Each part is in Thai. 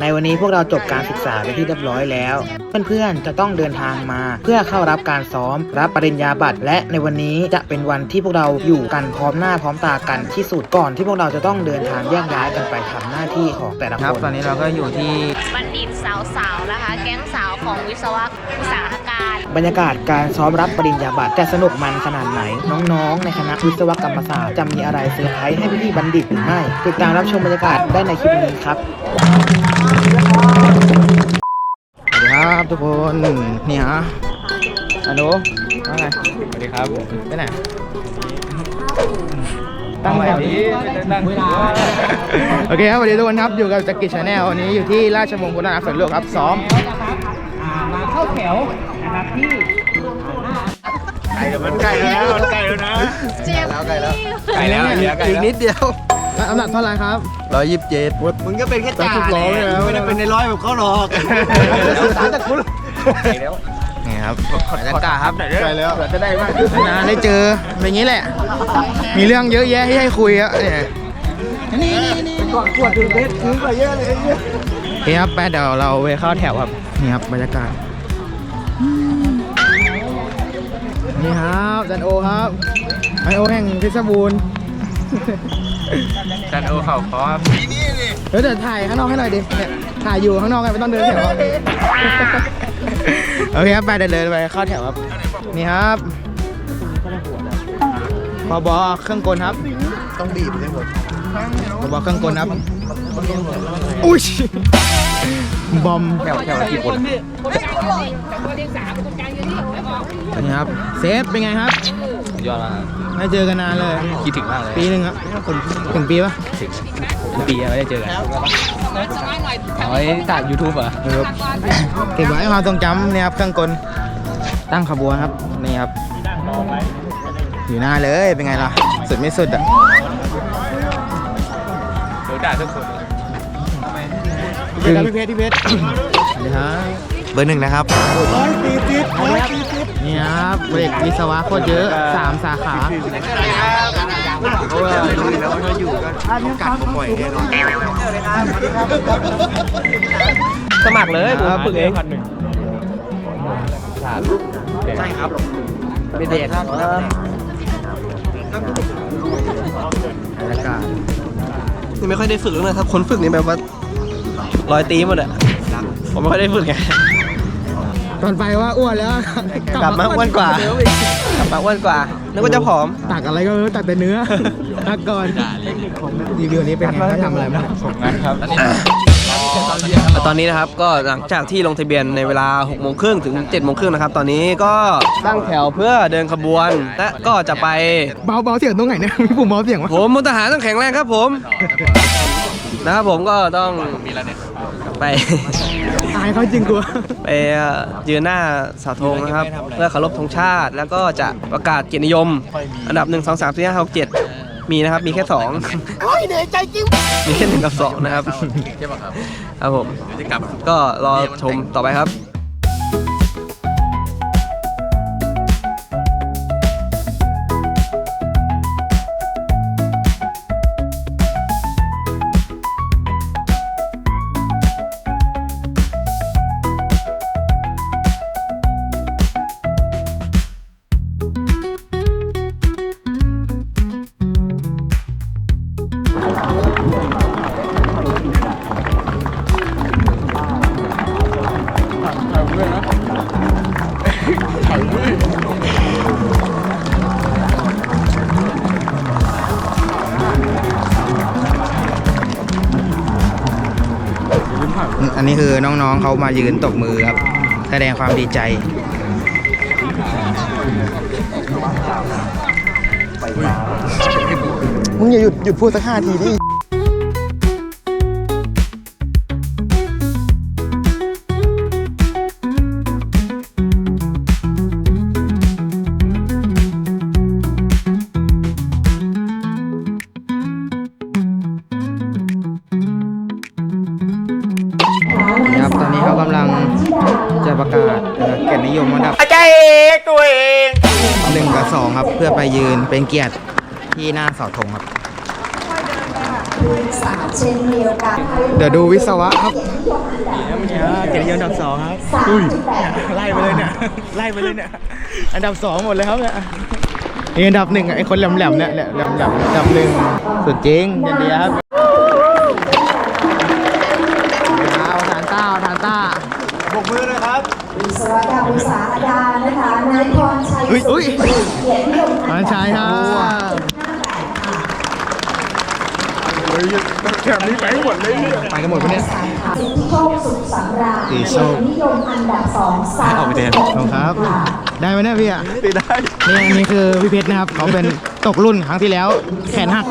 ในวันนี้พวกเราจบการศึกษาไปนที่เรียบร้อยแล้ว เพื่อนๆจะต้องเดินทางมา เพื่อเข้ารับการซ้อม รับปริญญาบัตร และในวันนี้จะเป็นวันที่พวกเราอยู่กันพร้อมหน้าพร้อมตากันที่สุดก่อนที่พวกเราจะต้องเดินทางแยกย้ายกันไปทำหน้าที่ของแต่ละครับคนตอนนี้เราก็อยู่ที่บัณฑิตสาวๆนะคะ แก๊งสาวของวิศวะอุตสาหการ บรรยากาศการซ้อมรับปริญญาบัตรจะสนุกมันขนาดไหน น้องๆ ในคณะวิศวกรรมศาสตร์จะมีอะไรเซอร์ไพรส์ให้พี่ๆบัณฑิตหรือไม่ติดตามรับชมบรรยากาศได้ในคลิปนี้ครับสวัสดีครับทุกคนนี่ฮะฮัลโหลว่าไงสวัสดีครับผมไปไหนตั้งแถวนี้ตั้งเวลาโอเคครับสวัสดีทุกคนครับอยู่กับจักริชชาแนลวันนี้อยู่ที่ราชมงคลนาสวนหลวงครับซ้อมมาเข้าแถว นะครับที่ไก่มันไก่แล้วไก่แล้วนะเจ็บแล้วไกลแล้วไก่แล้วเหลือไก่อีกแล้วนิดเดียวแล้วน้ำหนักเท่าไหร่ครับร้อยยี่สิบเจ็ดมึงก็เป็นแค่จ่าทุกร้อยเลยนะไม่ได้เป็นในร้อยแบบเขาหรอกสารจากคุณไก่แล้วนี่ครับบรรยากาศครับไก่แล้วจะได้มากนานได้เจอเป็นอย่างนี้แหละ มีเรื่องเยอะแยะที่ให้คุยอะเนี่ยก่อนขวดดูเพชรซื้อมาเยอะเลยเนี่ยโอเคครับไปเดี๋ยวเราไปเข้าแถวครับนี่ครับบรรยากาศ นี่ครับจันโอครับจันโอแห่งเพชรบูรณ์จันโอเข่าคอครับเดี๋ยวเดี๋ยวถ่ายข้างนอกให้หน่อยดิเนี่ยถ่ายอยู่ข้างนอกกันไม่ต้องเดินแถวโอเคครับไปเดินเดินไปเข้าแถวครับนี่ครับพอบอเครื่องกลครับ ต้องบีบเลยหมดพอบอเครื่องกลครับอุ้ยบอมแถวแถวกี่คน นี่ครับ เซฟเป็นไงครับยอดมากไม่เจอกันนานเลย คิดถึงมากเลยปีหนึ่งครับถึงปีปะปีไม่ได้เจอกันเอาไว้จากยูทูบเหรอเออเก็บไว้ความทรงจำเนี่ยครับเครื่องกลตั้งขบวนครับนี่ครับ อยู่หน้าเลยเป็นไงล่ะ สุดไม่สุดอะเดี๋ยวด่าทุกคนพี่เพชรพี่เพชรพี่เพชรสวัสดีครับเบอร์หนึ่งนะครับ นี่ครับเด็กวิศวะโคตรเยอะสามสาขาเพราะว่าดูแล้วมันอยู่กันกัดผมบ่อยแน่นอนสมัครเลยผมฝึกเองใช่ครับเป็นเด็กครับบรรยากาศนี่ไม่ค่อยได้ฝึกเลยถ้าคนฝึกนี่แบบว่ารอยตีหมดอะผมไม่ค่อยได้ฝึกไง ตอนไปว่าอ้วนแล้ว กลับมาอ้วนกว่าเดิมอีกกลับมาอ้วนกว่า นึกว่าจะผอม ตักอะไรก็ไม่รู้ตักแต่เนื้อ ตักก่อนรีวิวนี้เป็นไงเขาทำอะไรบ้างครับตอนนี้นะครับก็หลังจากที่ลงทะเบียนในเวลา6โมงครึ่งถึง7โมงครึ่งนะครับ ตอนนี้ก็ตั้งแถวเพื่อเดินขบวน และก็จะไปเบาเบาเสียงตรงไหนเนี่ยมีปุ่มเบาเสียงวะผมมลทหารต้องแข็งแรงครับผม นะครับผมก็ต้องไป อายเขาจริงกลัวไปยืนหน้าเสาธงนะครับเพื่อเคารพธงชาติ แล้วก็จะประกาศเกียรตินิยม อันดับ 1 2 3 4 5 6 7 มีนะครับ มีแค่2โอ้ยเหนื่อยใจจริงมีแค่หนึ่งกับสองนะครับครับผมก็รอชมต่อไปครับ เขามายืนตบมือครับ แสดงความดีใจมึงอย่าหยุดหยุดพูดสักห้าทีที่ ครับ เพื่อไปยืนเป็นเกียรติที่หน้าเสาธงครับ เดี๋ยวดูวิศวะครับเกียรติยศอันดับสองครับอุ้ยไล่ไปเลยเนี่ยไล่ไปเลยเนี่ยอันดับสองหมดเลยครับเนี่ยนี่อันดับหนึ่งอะไอ้คนแหลมๆเนี่ยแหละแหลมๆอันดับหนึ่งสุดจริงเดียนดีครับ พรชัยอุ้ยอุ้ยเกียรตินิยมทานชายครับไปกันหมดปะเนี่ยสิทธิโชคสุขสำราญสีเกีส้ยรมตินิยมอันดับสองสามขอบคุณครับ ได้ไหมเนี่ยพี่อะได้นี่นี่คือพี่เพชรนะครับเขาเป็นตกรุ่นครั้งที่แล้ว แขนหัก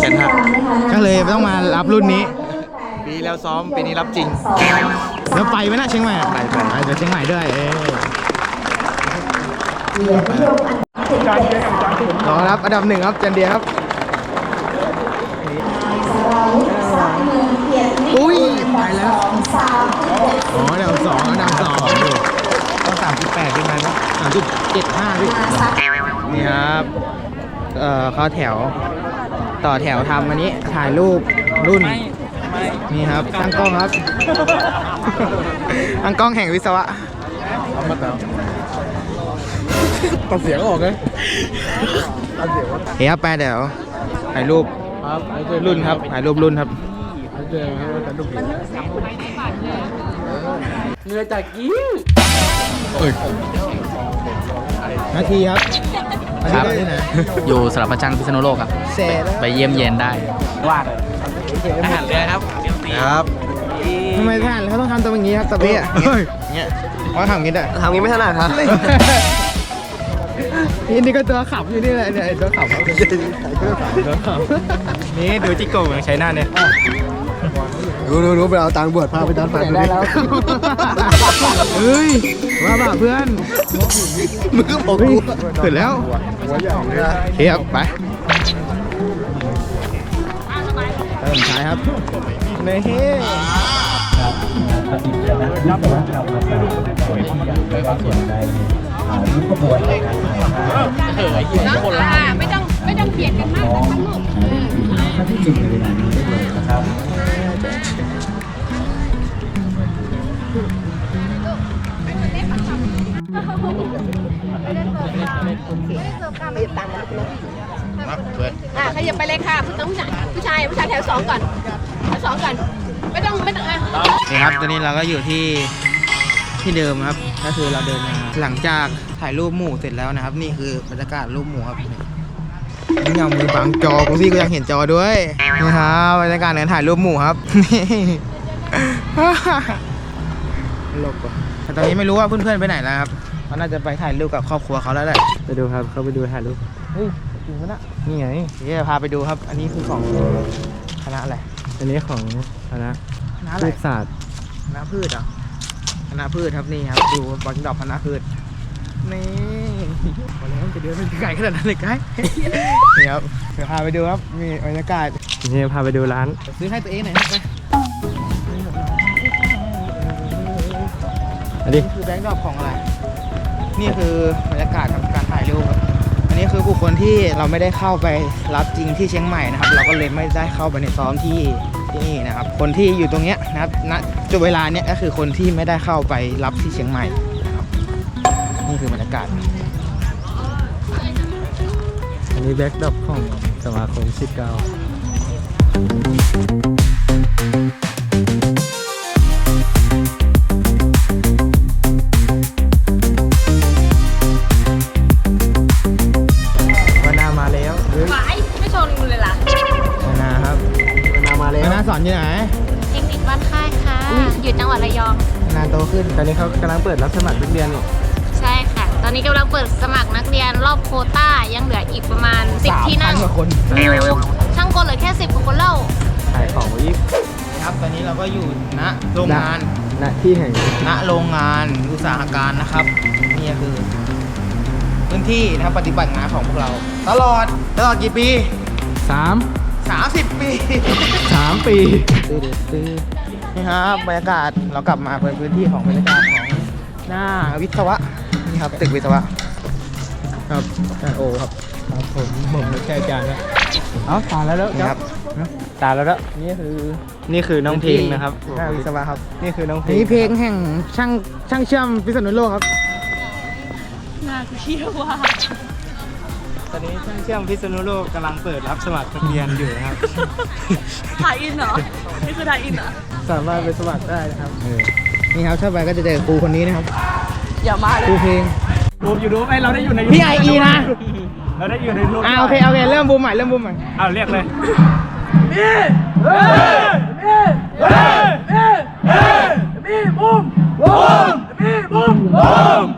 แขนหักก็เลยต้องมารับรุ่นนี้ปีแล้วซ้อมปีนี้รับจริงแล้วไปไหมนะเชียงใหม่ไปไปไปเดี๋ยวเชียงใหม่ด้วย เอ้ยเกียรตินิยมอันดับสิบเจ็ดสามรอรับอันดับหนึ่งครับจันเดียครับ สราวุฒิทรัพย์เมืองเกียรตินิยอุ้ยมอันไปแล้ดัวบสองสามอ๋ออันดับสองอันดับสองต้องสามจุดแปดขึ้นมาครับสามจุดเจ็ดห้าพี่นี่ครับเอ่อเข้าแถวต่อแถวทำอันนี้ถ่ายรูปรุ่นนี่ครับตั้งกล้องครับ ตั้งกล้องแห่งวิศวะตั ดเสียงออกเลยตัดเสียงเฮ้ยครับแปลเดี๋ยวถ่ายรูปรุ่นครับถ่ายรูปรุ่นครับนาทีครับครับนาทีไหนอยู่สระประจันทร์พิษณุโลกครับ เสร็จไปเยี่ยมเยียนได้ทหารเรือครับครับทำไมท่านเขาต้องทำตัวอย่างนี้ครับตะเพียเนี่ยเขาทำอย่างนี้ได้ทำงี้ไม่ถนัดครับ นี่นี่ก็ตัวขับอยู่นี่แหละเนี่ยไอ้ตัวขับครับตัวขับนี่ดูจิโก้ของใช้หน้าเนี่ยดูดูดูไปเอาตังค์บวชพาไปดันฟันได้แล้วเฮ้ยว่าบ่าเพื่อนมือผมเฮ้ยเสร็จแล้วเทียบไปเริ่มใช้ครับนี่ไทุกขบวนการยภคนละไม่ต้องไม่ต้องเขียนกันมากทั้งหมดถ้าที่จริงในเวลานี้ได้เลยนะครับอะขยับไปเลยค่ะผู้ชายผู้ชายผู้ชายแถวสองก่อนแถวสองก่อนไม่ต้องไม่ต้องนะนี่ครับตอนนี้เราก็อยู่ที่ที่เดิมครับ ก็คือเราเดินมาหลังจาก ถ่ายรูปหมู่เสร็จแล้วนะครับ นี่คือบรรยากาศรูปหมู่ครับนี่เอามือบังจอกูพี่ก็ยังเห็นจอด้วยนี่ครับบรรยากาศการถ่ายรูปหมู่ครับนี่ตลกว่ะแต่ตอนนี้ไม่รู้ว่าเพื่อนๆไปไหนแล้วครับเขาน่าจะไปถ่ายรูปกับครอบครัวเขาแล้วแหละไปดูครับเขาไปดูถ่ายรูปเฮ้ยจริงปะนะนี่ไงเดี๋ยวพาไปดูครับ อันนี้คือของคณะอะไรอันนี้ของคณะคณะอะไรพืชศาสตร์คณะพืชเหรอคณะพืชครับนี่ครับดูบอลดอกคณะพืช นี่วันนี้มันจะเดินไปไกลขนาดนั้นเลยไกด์นี่ครับเดี๋ยวพาไปดูครับมีบรรยากาศนี่พาไปดูร้านซื้อให้ตัวเองหน่อยครับไปอันนี้นี่คือแบงค์ดอกของอะไร นี่คือบรรยากาศของการถ่ายรูปครับอันนี้คือบุคคลที่เราไม่ได้เข้าไปรับจริงที่เชียงใหม่นะครับ เราก็เลยไม่ได้เข้าไปในซ้อมที่ที่นี่นะครับ คนที่อยู่ตรงเนี้ยนะครับณจุดเวลาเนี้ยก็คือคนที่ไม่ได้เข้าไปรับที่เชียงใหม่นะ ครับนี่คือบรรยากาศ อันนี้แบ็กดอปของสมาคมชิดเกาวนามาแล้วเฮ้ยหมายไม่ชนกูเลยล่ะวนาครับวนามาแล้ววนาสอนอยู่ไหน เทคนิคบ้านค่ายค่ะ อยู่จังหวัดระยองวนาโตขึ้น ตอนนี้เขากำลังเปิดรับสมัครนักเรียนอยู่ใช่ค่ะต อนนี้กำลังเปิดสมัครนักเรียนรอบโควต้ายังเหลืออีกประมาณ 10 ที่นั่ง 3,000กว่าคนช่างกลเหลือแค่ 10กว่าคนเล่าขายของยี่ครับตอนนี้เราก็อยู่ณโรงงานณที่แห่งนี้ณโรงงานอุตสาหการนะครับนี่ก็คือ พื้นที่นะครับปฏิบัติงานของพวกเรา ตลอดตลอดกี่ปี สาม30 ปี สามปีนี่ครับบรรยากาศเรากลับมาเป็นพื้นที่ของบรรยากาศของหน้าวิศวะ นี่ครับตึกวิศวะครับอาจารย์โอครับครับผมผมไม่ใช่อาจารย์นะเอาผ่านแล้วแล้วนี่ครับ ตาแล้วแล้วนี่คือนี่คือน้องเพลงนะครับหน้าวิศวะครับ นี่คือน้องเพลงนี่เพลงแห่งช่างช่างเชื่อมพิษณุโลกครับตอนนี้ช่างเชื่อมพิษณุโลกกำลังเปิดรับสมัครนักเรียนอยู่นะครับ ถ่ายอินเหรอ นี่คือถ่ายอินเหรอ สามารถไปสมัครได้นะครับ นี่ครับถ้าไปก็จะเจอครูคนนี้นะครับ อย่ามาเลครูยเพลงรูปอยู่รูปไอเราได้อยู่ในพี่ไออีนะ เราได้อยู่ในรูปอ่าโอเคโอเคเริ่มบูมใหม่เริ่มบูมใหม่เอาเรียกเลยฮัลโห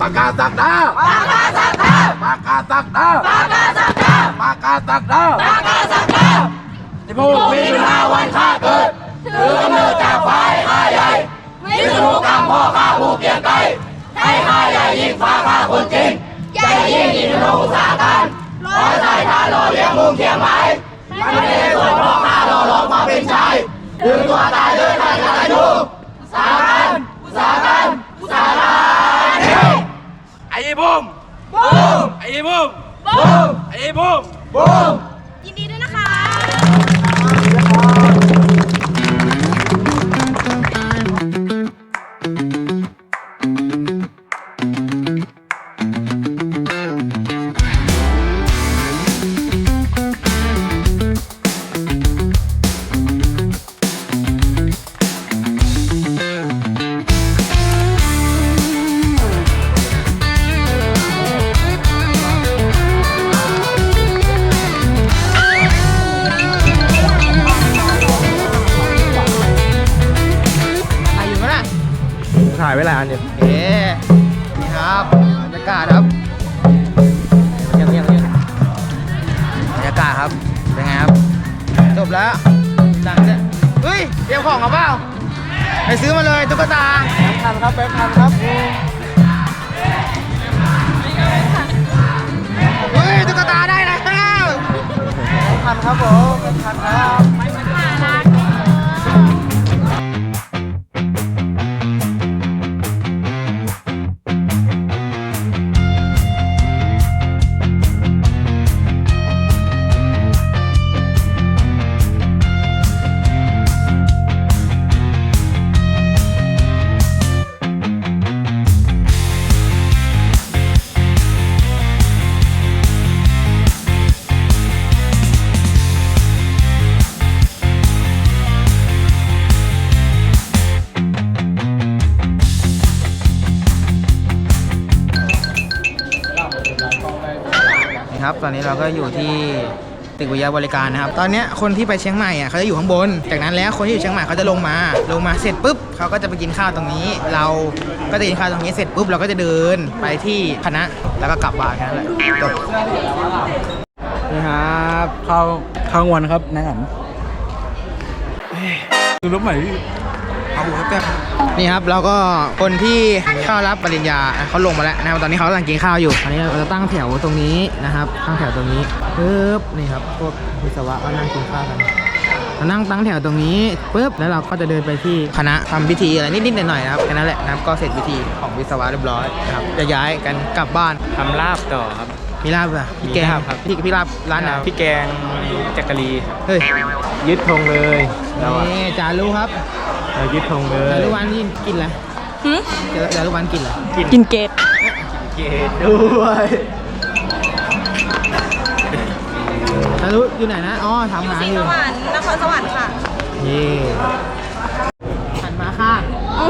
กดาปากกาตักดาปากกาตักดาปากกาตักดาปากกาตักดาปากกาตักดาที่ผู้มีนาวันข้าเกิดถือกำเนิดจากฝ่ายข้าใหญ่วิศนุกรรมพ่อข้าผู้เกียรติไกรให้ข้าใหญ่ยิ่งฟ้าข้าคนจริงใหญ่ยิ่งอินทรอุตสาหการร้อยสายทานรอเลี้ยงมุ่งเทียมหมายมันเองส่วนพ่อข้ารอลองมาเป็นชายถึงตัวตายด้วยท่านกตัญญู บุ้ เป็นไงครับ จบแล้วหลังเนี่ยเฮ้ยเตรียมของเอาเปล่าไปซื้อมาเลยตุ๊กตาทันครับแป๊บทันครับเฮ้ยตุ๊กตาได้แล้วทันครับผมทันครับ ครับ ตอนนี้เราก็อยู่ที่ตึกวิทยาบริการนะครับ ตอนนี้คนที่ไปเชียงใหม่อะเขาจะอยู่ข้างบน จากนั้นแล้วคนที่อยู่เชียงใหม่เขาจะลงมา ลงมาเสร็จปุ๊บเขาก็จะไปกินข้าวตรงนี้ เราก็จะกินข้าวตรงนี้เสร็จปุ๊บเราก็จะเดินไปที่คณะแล้วก็กลับบ้านแค่นั้นแหละจบนี่ครับข้าเข้างวันครับนายอันดูรถใหมที่ เอาหัวแป๊บนี่ครับเราก็คนที่เข้ารับปริญญาเขาลงมาแล้วนะครับตอนนี้เขากำลังกินข้าวอยู่อันนี้เราจะตั้งแถวตรงนี้นะครับตั้งแถวตรงนี้ปึ๊บนี่ครับพวกวิศวะก็นั่งกินข้าวกันเรานั่งตั้งแถวตรงนี้ปึ๊บแล้วเราก็จะเดินไปที่คณะทำพิธีอะไรนิดๆหน่อยๆนะครับแค่นั้นแหละนะครับก็เสร็จพิธีของวิศวะเรียบร้อยนะครับจะย้ายกันกลับบ้านทำลาบต่อครับมีลาบอะพี่แกงมีลาบครับพี่พี่ลาบร้านไหนพี่แกงจักรีเฮ้ยยึดธงเลยเราอะนี่จารุครับ เรายึดธงเลแต่ยลวันนี่กินละหืมไรแต่ลวันกินละไรกินเกตเกตด้วยแต่ละอยู่ไหนนะ อ๋อถามหาอยู่วรรค์นครสวรรค์ค่ะเย่หันมาค่ะอื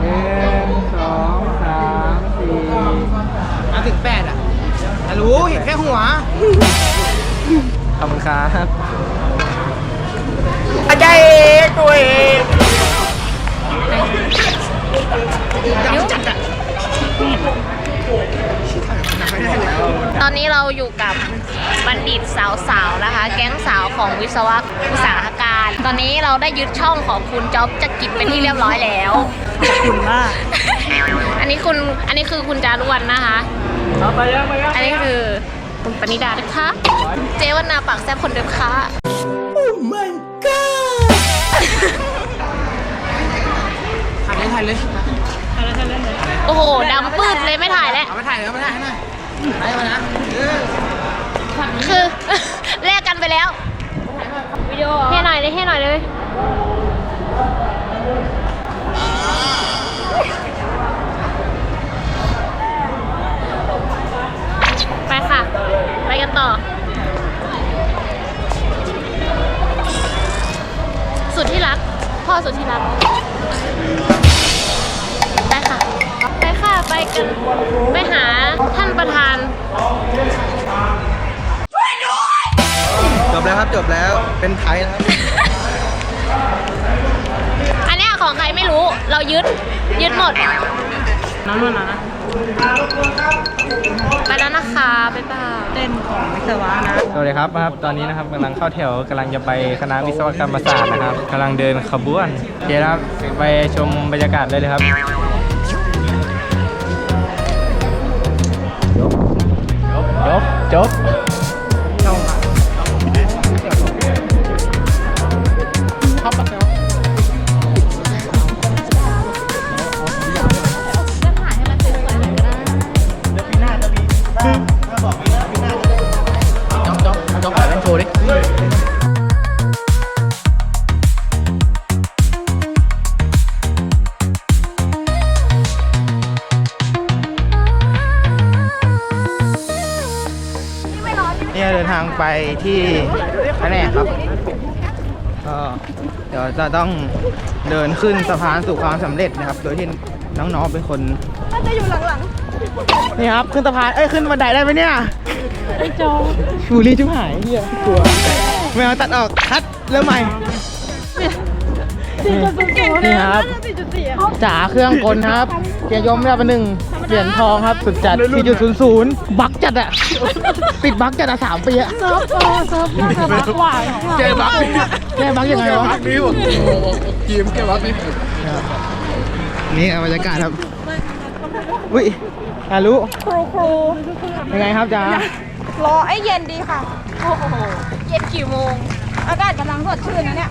หนึ่งสองสามสี่มาถึงแปดอะแต่รู้เห็นแค่หัว ขอบคุณครับ อาจารย์เอกตัวเองตอนนี้เราอยู่กับบัณฑิตสาวๆนะคะ แก๊งสาวของวิศวะอุตสาหการ ตอนนี้เราได้ยึดช่องของคุณจ๊อบจะกิจเป็นที่เรียบร้อยแล้วขอบคุณมาก อันนี้คุณอันนี้คือคุณจารุวรรณนะคะอันนี้คือคุณปณิดานะคะ เจวันนาปากแซ่บคนเดิมค่ะ ถ่ายเลยถ่ายเลยโอ้โหดำปืดเลยไม่ถ่ายแล้ว เอาไปถ่ายเลยเอาไปถ่ายให้หน่อยถ่ายมานะคือ แลกกันไปแล้ววิดีโอให้หน่อยเลยให้หน่อยเลย ไปค่ะ ไปกันต่อ สุดที่รัก พ่อสุดที่รักไปค่ะ ไปค่ะไปกันไปหาท่านประธาน จบแล้วครับจบแล้วเป็นไทยนะครับ อันเนี้ยของใครไม่รู้เรายึดยึดหมดน้ำนุ่นนะนะ ไปแล้วนะคะบ๊ายบายเต้นของวิศวะนะ สวัสดีครับครับ ตอนนี้นะครับกำลังเข้าแถวกำลังจะไปคณะวิศวกรรมศาสตร์นะครับกำลังเดินขบวนโอเคครับไปชมบรรยากาศได้เลยครับ จ ไปที่แผนกครับก็เดี๋ยวจะต้องเดินขึ้นสะพานสู่ความสำเร็จนะครับ โดยที่น้องๆเป็นคน น่าจะอยู่หลังๆนี่ครับ ขึ้นสะพาน เอ้ย ขึ้นบันไดได้ไหมเนี่ยไอ้จอฟูรี่จุ๊บหายเฮียกลัวไม่เอาตัดออกคัดเริ่มใหม่นี่ครับจ๋าเครื่องกลครับ เกียร์ยมได้ไปหนึ่ง เหรียญทองครับสุดจัด4.00บักจัดอะติดบักจัดอะสามปีอะเซิร์ฟเซิร์ฟเซิร์ฟบักหวานแกบักแกบักยังไงวะนี่วะทีมแกบักนี่นี่เอาบรรยากาศครับอุ้ยฮารุครูครูยังไงครับจ๋ารอไอ้เย็นดีค่ะโอ้โหเย็นกี่โมง อากาศกำลังสดชื่นนะเนี่ย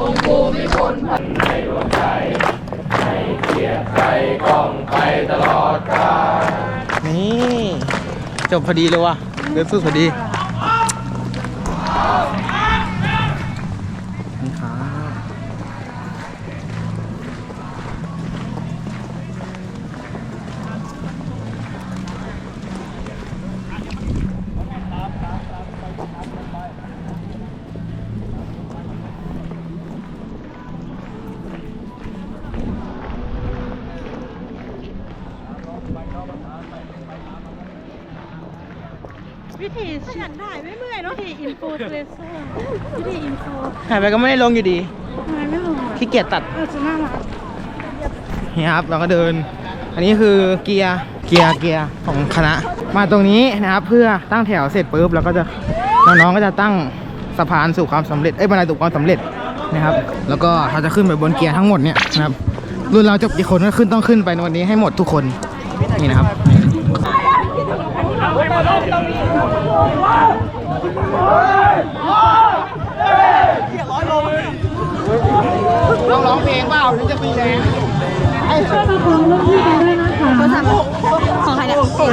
องค์ภูมิพลในดวงใจไห้เกียรติใกล้องไปตลอดกาลนี่จบพอดีเลยว่ะเว็บสุดพอดี ถ่ายไปก็ไม่ได้ลงอยู่ดีไม่ลงขี้เกียจตัดนี่ครับเราก็เดิน อันนี้คือเกียร์เกียร์เกียร์ของคณะ มาตรงนี้นะครับเพื่อตั้งแถวเสร็จปุ๊บเราก็จะน้องๆก็จะตั้งสะพานสู่ความสำเร็จเอ้ยบันไดสู่ความสำเร็จนะครับ แล้วก็เราจะขึ้นไปบนเกียร์ทั้งหมดเนี่ยนะครับรุ่นเราจบกี่คนก็ขึ้นต้องขึ้นไปในวันนี้ให้หมดทุกคนนี่นะครับเต้องร้องเพลงเปล่าถึงจะมีแรงของใครเนี่ยเพื่อน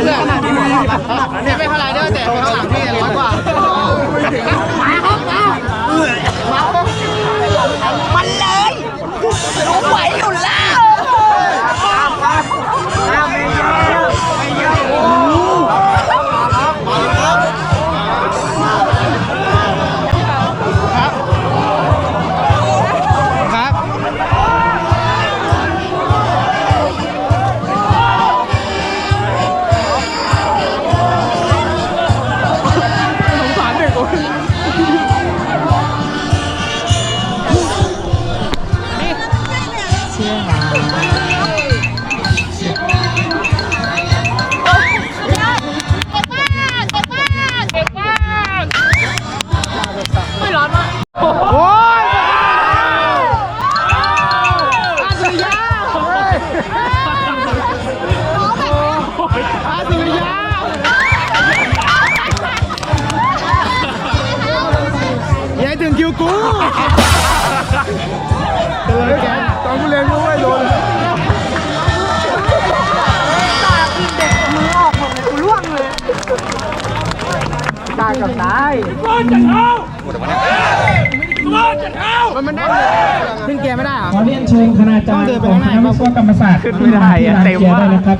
นี่ไม่เท่าไรเด้อแต่ข้างหลังพี่ร้อยกว่ามันเลยรู้ไหวอยู่แล้ว กูเลยแกตอนกูเรียนรู้ไว้โดนตายกับตายมันมันได้ขึ้นเกียร์ไม่ได้เหรอขอเรียนเชิญคณาจารย์ของคณะวิศวกรรมศาสตร์ขึ้นไม่ได้อะเต็มว่าได้นะครับ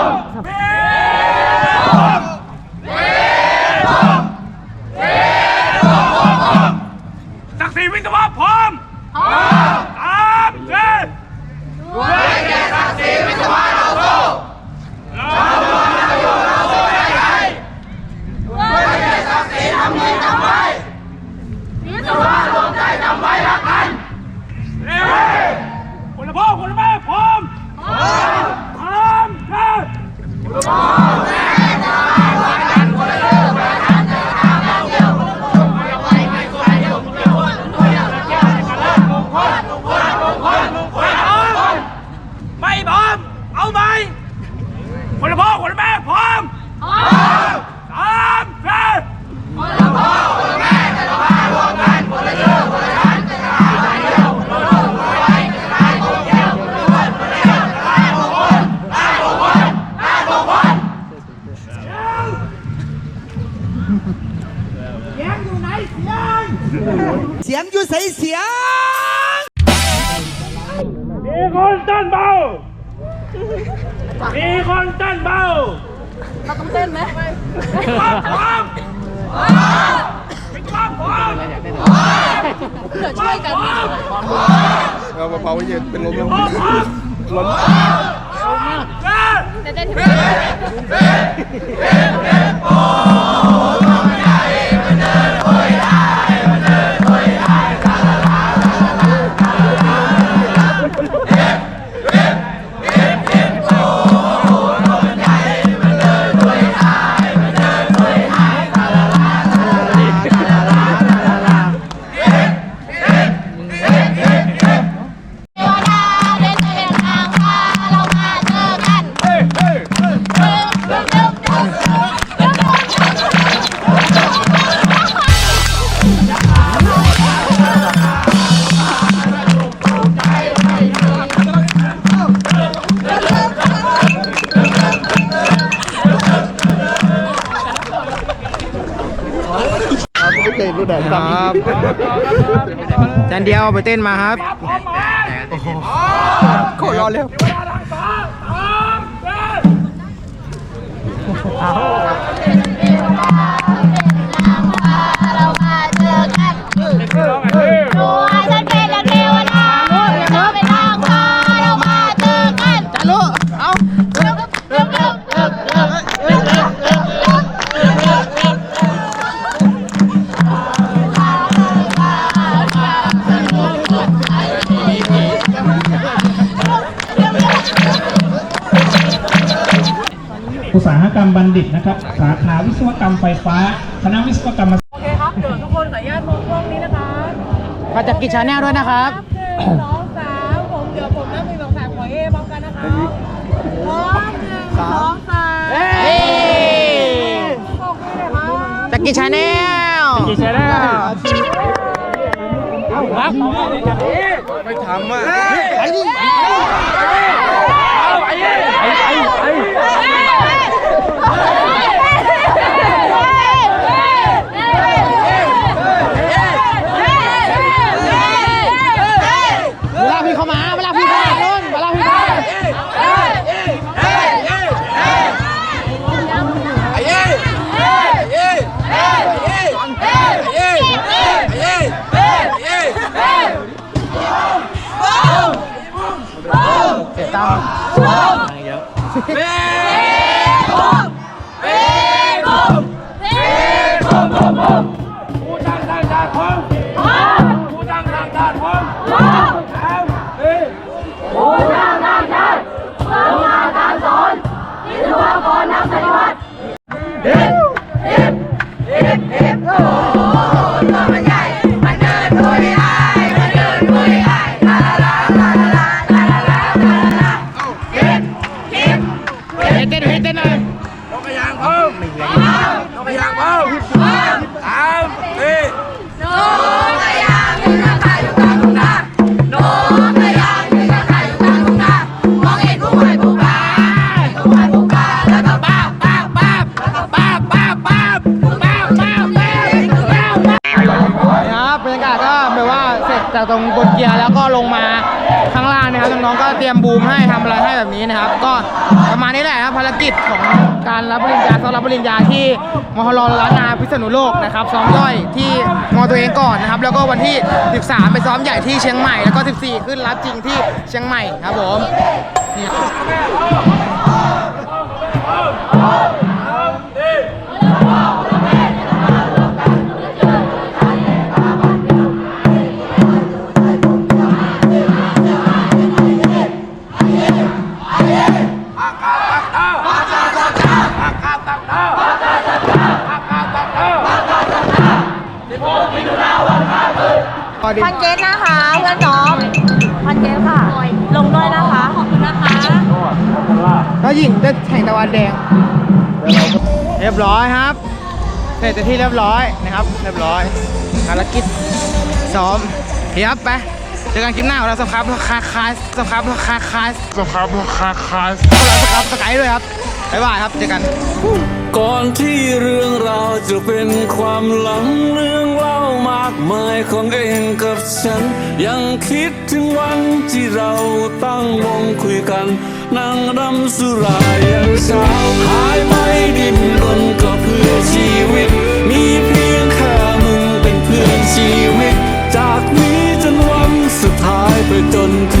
เต้นมาครับ นะครับ สาขาวิศวกรรมไฟฟ้า คณะวิศวกรรมโอเคครับเดี๋ยวทุกคนขออนุญาตมองกล้องนี้นะคะมาจากกิจชาแนลด้วยนะครับหนึ่งสองสามผมเดี๋ยวผมนับหนึ่งสองสามขอเอพร้อมกันนะครับพร้อมหนึ่งสองสามเฮ้ยโอเคครับจากกิจชาแนลกี่เชนแล้วไม่ทำอะไปดิเ Ah! นกกระยางพร้อมนกกระยางพร้อมสามสี่นะครับบรรยากาศก็แบบว่าเสร็จจากตรงบนเกียร์แล้วก็ลงมาข้างล่างนะครับน้องๆก็เตรียมบูมให้ทำอะไรให้แบบนี้นะครับ ก็ประมาณนี้แหละครับภารกิจของ การรับปริญญาสำหรับปริญญาที่มหลล้านนาพิษณุโลกนะครับซ้อมย่อยที่มอตัวเองก่อนนะครับ แล้วก็วันที่ 13 ไปซ้อมใหญ่ที่เชียงใหม่แล้วก็ 14 ขึ้นรับจริงที่เชียงใหม่ครับผม รียบร้อยครับ เสร็จเป็นที่เรียบร้อยนะครับ เรียบร้อยภารกิจซ้อมเฮียบไปเจอกันคลิปหน้าของเราสครับคาคาสครับคาคาสครับคาคาสเราสครับสกายด้วยครับบ๊ายบายครับเจอกันก่อนที่เรื่องราวจะเป็นความหลังเรื่องเล่ามากมายของเองกับฉัน ยังคิดถึงวันที่เราตั้งวงคุยกัน นั่งรำสุรายังเช้าหายไปดิ้นรนก็เพื่อชีวิต มีเพียงแค่มึงเป็นเพื่อนชีวิต จากนี้จนวันสุดท้ายไปจนถึง